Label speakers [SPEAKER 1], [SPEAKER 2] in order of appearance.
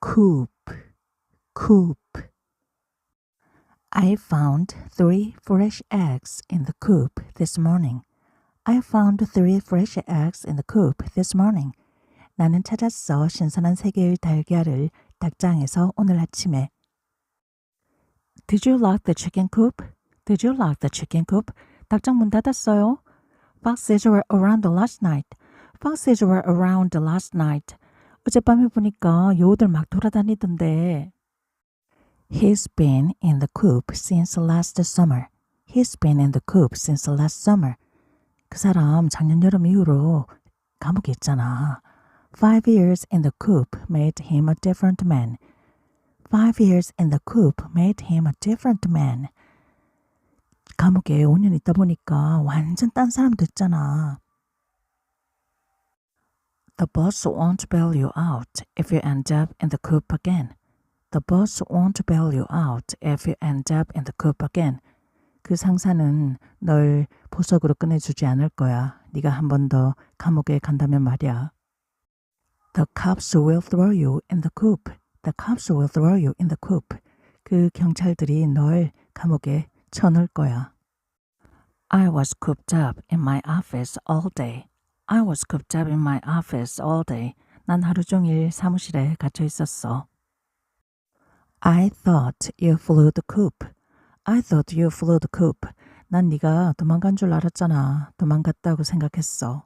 [SPEAKER 1] coop, coop. I found three fresh eggs in the coop this morning. I found three fresh eggs in the coop this morning. 나는 찾았어 신선한 세 개의 달걀을 닭장에서 오늘 아침에. Did you lock the chicken coop? Did you lock the chicken coop? 닭장 문 닫았어요? Foxes were around last night. Foxes were around last night. 어젯밤에 보니까 여우들 막 돌아다니던데. He's been in the coop since last summer. He's been in the coop since last summer. 그 사람 작년 여름 이후로 감옥에 있잖아. Five years in the coop made him a different man. Five years in the coop made him a different man. 감옥에 5년 있다 보니까 완전 딴 사람 됐잖아. The boss won't bail you out if you end up in the coop again. The boss won't bail you out if you end up in the coop again. 그 상사는 널 보석으로 꺼내주지 않을 거야. 네가 한 번 더 감옥에 간다면 말이야. The cops will throw you in the coop. The cops will throw you in the coop. 그 경찰들이 널 감옥에 쳐넣을 거야. I was cooped up in my office all day. I was cooped up in my office all day. 난 하루 종일 사무실에 갇혀 있었어. I thought you flew the coop. I thought you flew the coop. 난 네가 도망간 줄 알았잖아. 도망갔다고 생각했어.